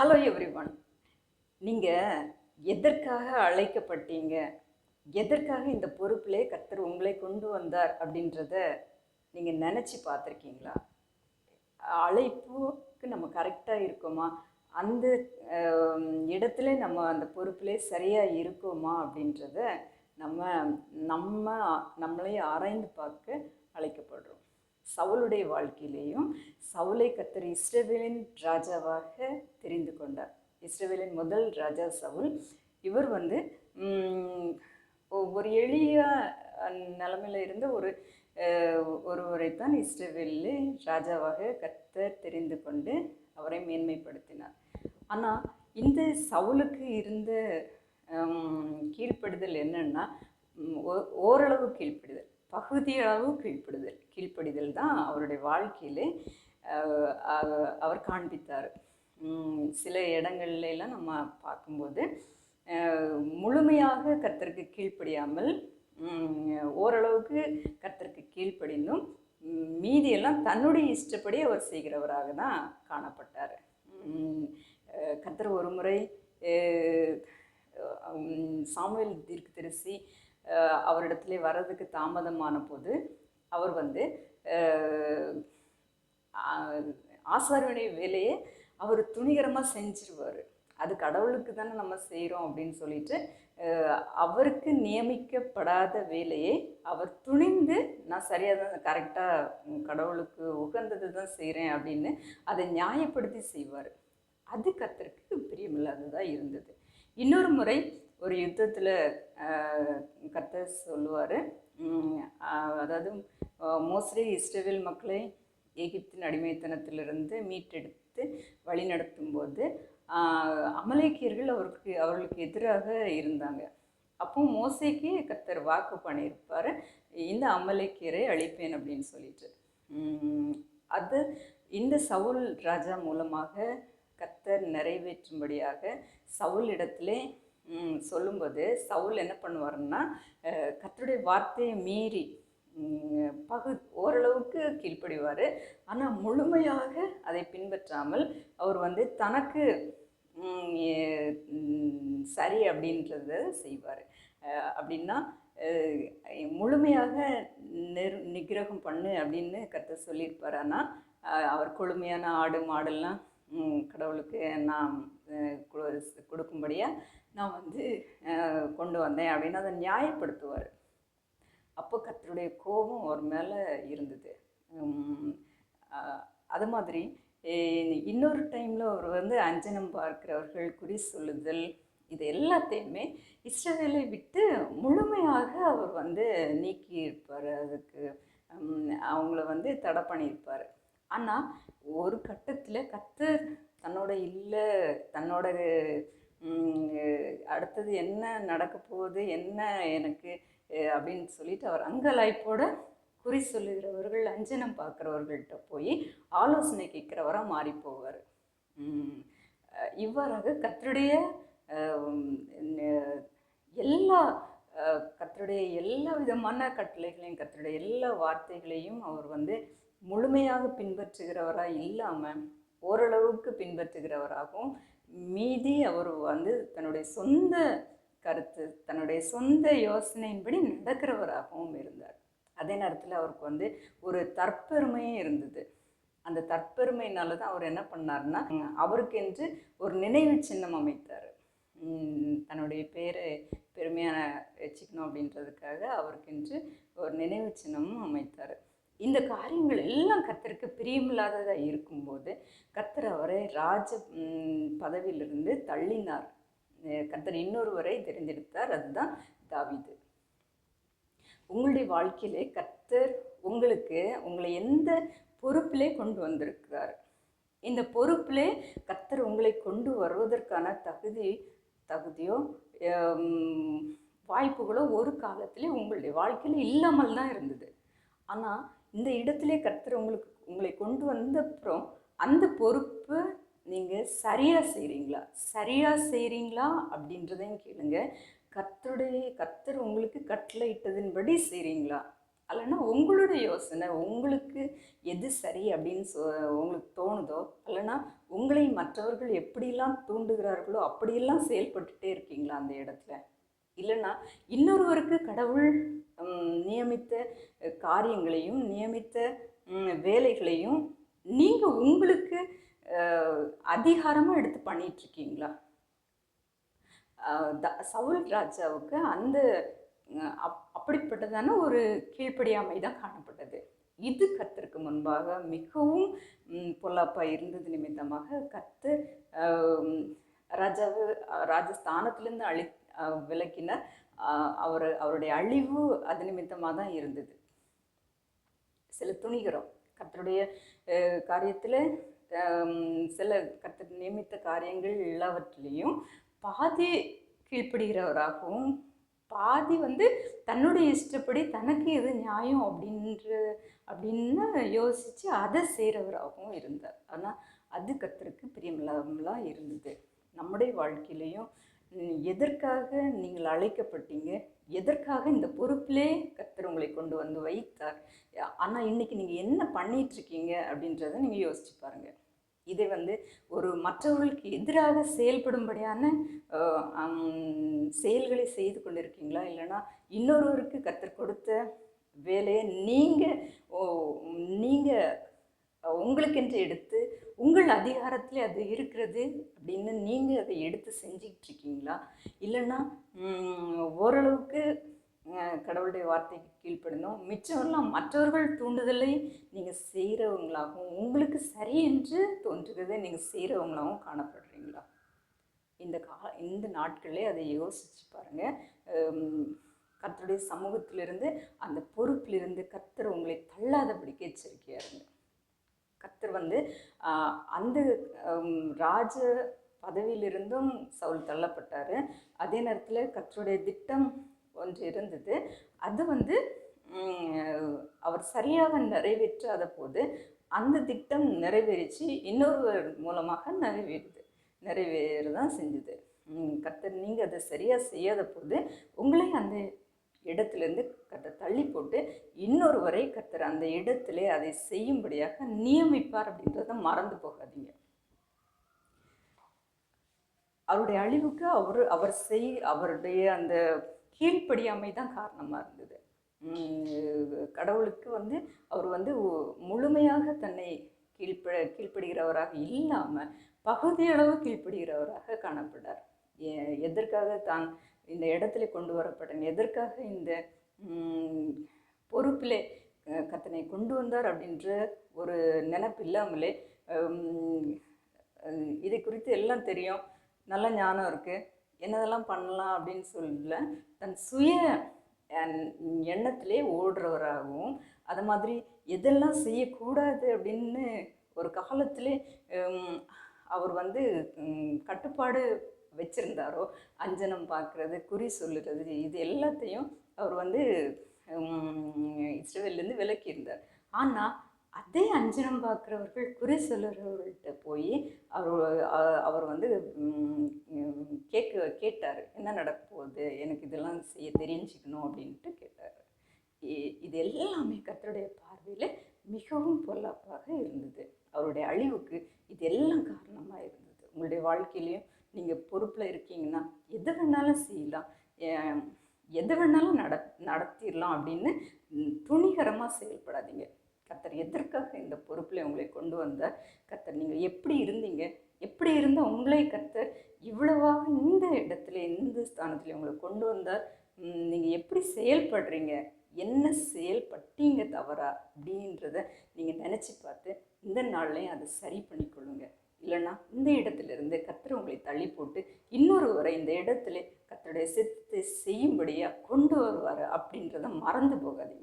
Hello every one நீங்கள் எதற்காக அழைக்கப்பட்டீங்க? எதற்காக இந்த பொறுப்பிலே கத்தர் உங்களை கொண்டு வந்தார் அப்படின்றத நீங்கள் நினச்சி பார்த்துருக்கீங்களா? அழைப்புக்கு நம்ம கரெக்டாக இருக்கோமா? அந்த இடத்துல நம்ம அந்த பொறுப்பிலே சரியாக இருக்கோமா அப்படின்றத நம்ம நம்ம நம்மளே ஆராய்ந்து பார்க்க அழைக்கப்படுறோம். சவுளுடைய வாழ்க்கையிலேயும் சவுலை கத்தர் இஸ்ரவேலின் ராஜாவாக தெரிந்து கொண்டார். இஸ்ரேவேலின் முதல் ராஜா சவுல். இவர் வந்து ஒவ்வொரு ஒரு எளிய நிலமையில இருந்த ஒரு ஒருவரை தான் இஸ்ரேவேலில் ராஜாவாக கத்தர் தெரிந்து கொண்டு அவரை மேன்மைப்படுத்தினார். ஆனால் இந்த சவுலுக்கு இருந்த கீழ்ப்படுதல் என்னென்னா என்னன்னா ஓ- ஓரளவு கீழ்ப்படுதல் பகுதியளவு கீழ்ப்படுதல். கீழ்ப்படிதல் தான் அவருடைய வாழ்க்கையில் அவர் காண்பித்தார். சில இடங்கள்லாம் நம்ம பார்க்கும்போது முழுமையாக கர்த்தருக்கு கீழ்ப்படியாமல் ஓரளவுக்கு கர்த்தருக்கு கீழ்ப்படிந்தும் மீதியெல்லாம் தன்னுடைய இஷ்டப்படி அவர் செய்கிறவராக தான் காணப்பட்டார். கர்த்தர் ஒரு முறை சாமுவேல் தீர்க்கதரிசி அஹ், அவரிடத்திலே வர்றதுக்கு தாமதமான போது அவர் வந்து அஹ், ஆசாரியனுடைய வேலையை அவர் துணிகரமாக செஞ்சிருவார். அது கடவுளுக்கு தானே நம்ம செய்கிறோம் அப்படின்னு சொல்லிட்டு அவருக்கு நியமிக்கப்படாத வேலையை அவர் துணிந்து நான் சரியாக தான் கரெக்டாக கடவுளுக்கு உகந்தது தான் செய்கிறேன் அப்படின்னு அதை நியாயப்படுத்தி செய்வார். அது கத்தருக்கு பிரியமில்லாததாக இருந்தது. இன்னொரு முறை ஒரு யுத்தத்தில் கத்த சொல்லுவார் அதாவது மோஸ்ட்லி இஸ்ரேல் மக்களை எகிப்தின் அடிமைத்தனத்திலிருந்து மீட்டெடுத்து வழிநடத்தும்போது போது அமலேக்கியர்கள் அவருக்கு அவர்களுக்கு எதிராக இருந்தாங்க. அப்போ மோசைக்கு கத்தர் வாக்கு பண்ணியிருப்பார் இந்த அமலேக்கியரை அழிப்பேன் அப்படின்னு சொல்லிட்டு. அது இந்த சவுல் ராஜா மூலமாக கத்தர் நிறைவேற்றும்படியாக சவுல் இடத்திலே சொல்லும்போது சவுல் என்ன பண்ணுவாருன்னா கத்தருடைய வார்த்தையை மீறி பகு ஓரளவுக்கு கீழ்ப்படிவார். ஆனால் முழுமையாக அதை பின்பற்றாமல் அவர் வந்து தனக்கு சரி அப்படின்றத செய்வார். அப்படின்னா முழுமையாக நிர் நிகிரகம் பண்ணு அப்படின்னு கற்று சொல்லியிருப்பார். ஆனால் அவர் கொழுமையான ஆடு மாடெல்லாம் கடவுளுக்கு நான் கொடுக்கும்படியாக நான் வந்து கொண்டு வந்தேன் அப்படின்னு அதை நியாயப்படுத்துவார். அப்போ கத்தருடைய கோபம் ஒரு மேலே இருந்தது. அது மாதிரி இன்னொரு டைமில் அவர் வந்து அஞ்சனம் பார்க்கிறவர்கள் குறி சொல்லுதல் இது எல்லாத்தையுமே இஸ்ரவேலை விட்டு முழுமையாக அவர் வந்து நீக்கி இருப்பார் அதுக்கு அவங்கள வந்து தடை பண்ணியிருப்பார். ஆனால் ஒரு கட்டத்தில் கத்தர் தன்னோட இல்லை தன்னோட அடுத்தது என்ன நடக்க போகுது என்ன எனக்கு அப்படின்னு சொல்லிட்டு அவர் அங்கலாய்ப்போட குறி சொல்லுகிறவர்கள் அஞ்சனம் பார்க்குறவர்கள்ட்ட போய் ஆலோசனை கேட்குறவராக மாறி போவார். இவ்வாறாக கத்தருடைய எல்லா கத்தருடைய எல்லா விதமான கட்டளைகளையும் கத்தருடைய எல்லா வார்த்தைகளையும் அவர் வந்து முழுமையாக பின்பற்றுகிறவராக இல்லாமல் ஓரளவுக்கு பின்பற்றுகிறவராகவும் மீதி அவர் வந்து தன்னுடைய சொந்த கருத்து தன்னுடைய சொந்த யோசனையின்படி நடக்கிறவராகவும் இருந்தார். அதே நேரத்தில் அவருக்கு வந்து ஒரு தற்பெருமையும் இருந்தது. அந்த தற்பெருமையினால தான் அவர் என்ன பண்ணாருன்னா அவருக்கென்று ஒரு நினைவு சின்னம் அமைத்தார். தன்னுடைய பேரை பெருமையான வச்சுக்கணும் அப்படின்றதுக்காக அவருக்கென்று ஒரு நினைவு சின்னமும் அமைத்தார். இந்த காரியங்கள் எல்லாம் கத்தருக்கு பிரியமில்லாததாக இருக்கும்போது கத்தர் அவரை ராஜ பதவியிலிருந்து தள்ளினார். கத்தர் இன்னொருவரை தெரிந்தெடுத்தார். அதுதான் தாவிது. உங்களுடைய வாழ்க்கையிலே கர்த்தர் உங்களுக்கு உங்களை எந்த பொறுப்பிலே கொண்டு வந்திருக்கிறார்? இந்த பொறுப்பிலே கத்தர் உங்களை கொண்டு வருவதற்கான தகுதி தகுதியோ வாய்ப்புகளோ ஒரு காலத்திலே உங்களுடைய வாழ்க்கையில் இல்லாமல் தான் இருந்தது. ஆனால் இந்த இடத்திலே கர்த்தர் உங்களுக்கு உங்களை கொண்டு வந்த அப்புறம் அந்த பொறுப்பு நீங்கள் சரியாக செய்கிறீங்களா சரியாக செய்கிறீங்களா அப்படின்றதையும் கேளுங்க. கர்த்தருடைய கர்த்தர் உங்களுக்கு கட்டளையிட்டதின்படி செய்கிறீங்களா அல்லனா உங்களுடைய யோசனை உங்களுக்கு எது சரி அப்படின்னு சொ உங்களுக்கு தோணுதோ இல்லைன்னா உங்களை மற்றவர்கள் எப்படிலாம் தூண்டுகிறார்களோ அப்படியெல்லாம் செயல்பட்டுட்டே இருக்கீங்களா அந்த இடத்துல? இல்லைன்னா இன்னொருவருக்கு கடவுள் நியமித்த காரியங்களையும் நியமித்த வேலைகளையும் நீங்கள் உங்களுக்கு அதிகாரமாக எடுத்து பண்ணிகிட்ருக்கீங்களா த- சவுல் ராஜாவுக்கு அந்த அப் அப்படிப்பட்டதான ஒரு கீழ்ப்படியாமை தான் காணப்பட்டது. இது கத்திற்கு முன்பாக மிகவும் பொல்லாப்பாக இருந்தது நிமித்தமாக கத்து ராஜாவு ராஜஸ்தானத்துலேருந்து ராஜஸ்தானத்திலிருந்து அழி அஹ், அவர் அவருடைய அழிவு அது நிமித்தமாக தான் இருந்தது. சில துணிகரம் கத்தருடைய காரியத்தில் சில கத்த நியமித்த காரியங்கள் எல்லாவற்றிலையும் பாதி கீழ்ப்படுகிறவராகவும் பாதி வந்து தன்னுடைய இஷ்டப்படி தனக்கு எது நியாயம் அப்படின்ற அப்படின்னு யோசித்து அதை செய்கிறவராகவும் இருந்தார். ஆனால் அது கர்த்தருக்கு பிரியமில்லாமலாம் இருந்தது. நம்முடைய வாழ்க்கையிலையும் எதற்காக நீங்கள் அழைக்கப்பட்டீங்க? எதற்காக இந்த பொறுப்பிலே கர்த்தர் உங்களை கொண்டு வந்து வைத்தார்? ஆனால் இன்னைக்கு நீங்கள் என்ன பண்ணிட்டு இருக்கீங்க அப்படின்றத நீங்கள் யோசிச்சு பாருங்கள் இதை வந்து ஒரு மற்றவர்களுக்கு எதிராக செயல்படும்படியான செயல்களை செய்து கொண்டிருக்கீங்களா? இல்லைன்னா இன்னொருவருக்கு கற்றுக் கொடுத்த வேலையை நீங்கள் ஓ நீங்கள் உங்களுக்கென்று எடுத்து உங்கள் அதிகாரத்தில் அது இருக்கிறது அப்படின்னு நீங்கள் அதை எடுத்து செஞ்சுக்கிட்டு இருக்கீங்களா? இல்லைன்னா ஓரளவுக்கு கடவுளுடைய வார்த்தைக்கு கீழ்ப்படணும் மிச்சமெல்லாம் மற்றவர்கள் தூண்டுதலை நீங்கள் செய்கிறவங்களாகவும் உங்களுக்கு சரி என்று தோன்றுகிறதை நீங்கள் செய்கிறவங்களாகவும் காணப்படுறீங்களா? இந்த கா இந்த நாட்களே அதை யோசித்து பாருங்கள் கத்தருடைய சமூகத்திலிருந்து அந்த பொறுப்பிலிருந்து கத்தர் உங்களை தள்ளாதபடிக்கு எச்சரிக்கையாக இருங்க. கர்த்தர் வந்து அந்த ராஜ பதவியிலிருந்தும் சவுல் தள்ளப்பட்டார். அதே நேரத்தில் கத்தருடைய திட்டம் ஒன்று இருந்தது. அது வந்து அவர் சரியாக நிறைவேற்றாத போது அந்த திட்டம் நிறைவேறிச்சு இன்னொருவர் மூலமாக நிறைவேறுது நிறைவேற தான் செஞ்சுது. கத்தர் கர்த்தர் நீங்கள் அதை சரியாக செய்யாத போது உங்களே அந்த இடத்துலேருந்து கத்தை தள்ளி போட்டு இன்னொருவரை கத்தர் அந்த இடத்துல அதை செய்யும்படியாக நியமிப்பார் அப்படின்றத மறந்து போகாதீங்க. அவருடைய அழிவுக்கு அவர் அவர் செய் அவருடைய அந்த கீழ்ப்படியாமை தான் காரணமாக இருந்தது. கடவுளுக்கு வந்து அவர் வந்து முழுமையாக தன்னை கீழ்ப்ப கீழ்ப்படுகிறவராக இல்லாமல் பகுதியளவு கீழ்ப்படுகிறவராக காணப்பட்டார். எதற்காக தான் இந்த இடத்துல கொண்டு வரப்பட்டேன்? எதற்காக இந்த பொறுப்பிலே கத்தனை கொண்டு வந்தார் அப்படின்ற ஒரு நினைப்பு இல்லாமலே இதை குறித்து எல்லாம் தெரியும். நல்ல ஞானம் இருக்குது என்னதெல்லாம் பண்ணலாம் அப்படின்னு சொல்லல தன் சுய எண்ணத்திலே ஓடுறவராகவும் அது மாதிரி எதெல்லாம் செய்யக்கூடாது அப்படின்னு ஒரு காலத்திலே அவர் வந்து கட்டுப்பாடு வச்சுருந்தாரோ அஞ்சனம் பார்க்குறது குறி சொல்லுறது இது எல்லாத்தையும் அவர் வந்து உம், விலக்கியிருந்தார். ஆனால் அதே அஞ்சனம் பார்க்குறவர்கள் குறி சொல்லுறவர்கள்ட்ட போய் அவர் அவர் வந்து கேட்க கேட்டார் என்ன நடக்க போகுது எனக்கு இதெல்லாம் செய்ய தெரிஞ்சுக்கணும் அப்படின்ட்டு கேட்டார். இது எல்லாமே கத்தருடைய பார்வையில் மிகவும் பொல்லாப்பாக இருந்தது. அவருடைய அழிவுக்கு இது எல்லாம் காரணமாக இருந்தது. உங்களுடைய வாழ்க்கையிலையும் நீங்கள் பொறுப்பில் இருக்கீங்கன்னா எது வேணாலும் செய்யலாம். எது வேணாலும் நட நடத்திடலாம் அப்படின்னு துணிகரமாக செயல்படாதீங்க. கத்தர் எதற்காக இந்த பொறுப்பில் உங்களை கொண்டு வந்தார்? கத்தர் நீங்கள் எப்படி இருந்தீங்க? எப்படி இருந்தால் உங்களே கத்தர் இவ்வளவாக இந்த இடத்துல இந்த ஸ்தானத்தில் உங்களை கொண்டு வந்தார்? நீங்கள் எப்படி செயல்படுறீங்க? என்ன செயல்பட்டீங்க தவறா அப்படின்றத நீங்கள் நினச்சி பார்த்து இந்த நாள்லையும் அதை சரி பண்ணிக்கொள்ளுங்க இல்லைன்னா இந்த இடத்துல இருந்து உங்களை தள்ளி போட்டு இன்னொரு வரை இந்த இடத்துல கத்தருடைய சித்தத்தை செய்யும்படியாக கொண்டு வருவார் அப்படின்றத மறந்து போகாதீங்க.